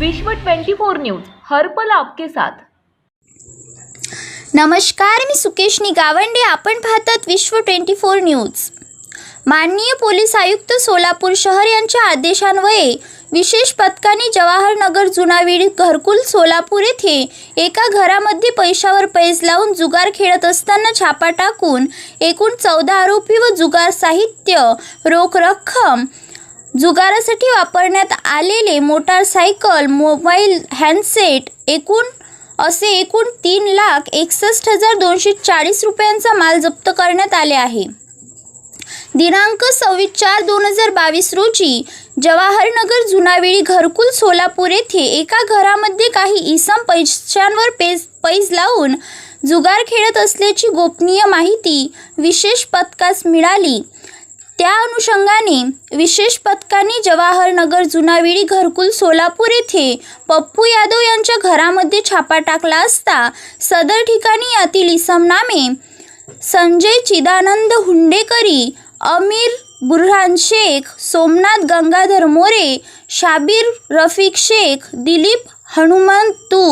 विश्व 24 न्यूज हर्पल आपके साथ. नमस्कार मी सुकेशनी गावंडे. आपण पाहतात विश्व ट्वेंटी फोर न्यूज. माननीय पोलीस आयुक्त सोलापूर शहर यांच्या आदेशान्वये विशेष पथकाने जवाहरनगर जुनावीड घरकुल सोलापूर येथे एका घरामध्ये पैशावर पैज लावून जुगार खेळत असताना छापा टाकून एकूण चौदा आरोपी व जुगार साहित्य रोख रक्कम जुगारासाठी वापरण्यात आलेले मोटारसायकल मोबाईल हँडसेट एकूण असे एकूण तीन लाख एकसष्ट हजार दोनशे चाळीस रुपयांचा माल जप्त करण्यात आले आहे. दिनांक सव्वीस चार दोन हजार बावीस रोजी जवाहरनगर जुनावेळी घरकुल सोलापूर येथे एका घरामध्ये काही इसम पैशांवर पेज पैज लावून जुगार खेळत असल्याची गोपनीय माहिती विशेष पथकास मिळाली. त्या अनुषंगाने विशेष पथकाने जवाहरनगर जुनाविडी घरकुल सोलापूर येथे पप्पू यादव यांच्या घरामध्ये छापा टाकला असता सदर ठिकाणी यातील इसमनामे संजय चिदानंद हुंडेकरी अमीर बुरहान शेख सोमनाथ गंगाधर मोरे शाबीर रफिक शेख दिलीप हनुमंतू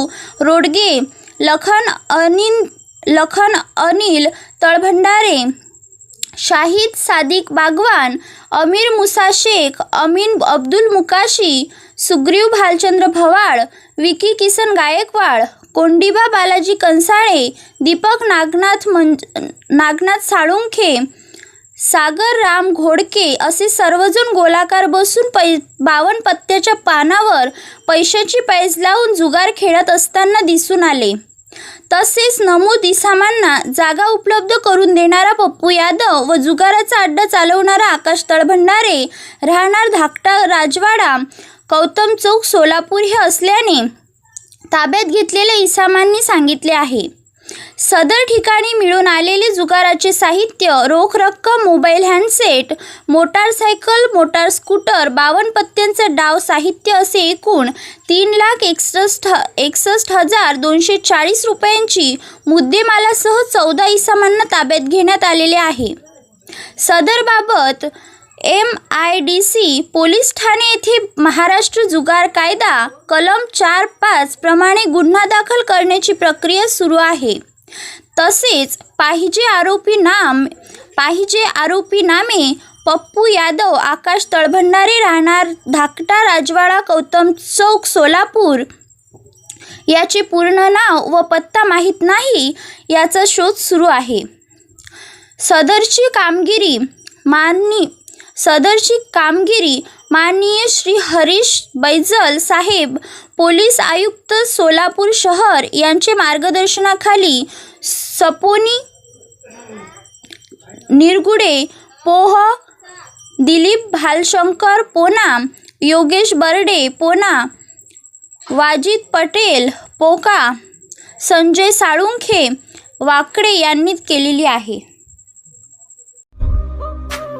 रोडगे लखन अनिल लखन अनिल तळभंडारे शाहिद सादिक बागवान अमीर मुसा शेख अमीन अब्दुल मुकाशी सुग्रीव भालचंद्र भवाळ विकी किसन गायकवाड कोंडिबा बालाजी कंसाळे दीपक नागनाथ मंज नागनाथ साळुंखे सागर राम घोडके असे सर्वजण गोलाकार बसून पै बावन पत्त्याच्या पानावर पैशाची पैज लावून जुगार खेळत असताना दिसून आले. तसेच नमूद इसामांना जागा उपलब्ध करून देणारा पप्पू यादव व जुगाराचा अड्डा चालवणारा आकाश तळभंडारे राहणार धाकटा राजवाडा गौतम चौक सोलापूर हे असल्याने ताब्यात घेतलेल्या इसामांनी सांगितले आहे. सदर ठिकाणी मिळून आलेले जुगाराचे साहित्य रोख रक्कम mobile handset motorcycle motor scooter बावन्न पत्त्यांचं डाव साहित्य असे एकूण तीन लाख एकसष्ट एकसष्ट हजार दोनशे चाळीस रुपयांची मुद्देमालासह चौदा इसमांना ताब्यात घेण्यात आलेले आहे. सदरबाबत M I D C police Thane येथे महाराष्ट्र जुगार कायदा कलम चार पाच प्रमाणे गुन्हा दाखल करण्याची प्रक्रिया सुरू आहे. तसेच पाहिजे आरोपी नाम पाहिजे आरोपी नामे पप्पू यादव आकाश तळभंडारे राहणार धाकटा राजवाडा गौतम चौक सोलापूर. याचे पूर्ण नाव व पत्ता माहीत नाही याचा शोध सुरू आहे. सदरची कामगिरी माननी सदरची कामगिरी माननीय श्री हरीश बैजल साहेब पोलीस आयुक्त सोलापूर शहर यांचे मार्गदर्शनाखाली सपोनी निरगुडे पोह दिलीप भालशंकर पोना योगेश बर्डे पोना वाजिद पटेल पोका संजय साळुंखे वाकडे यांनी केलेली आहे.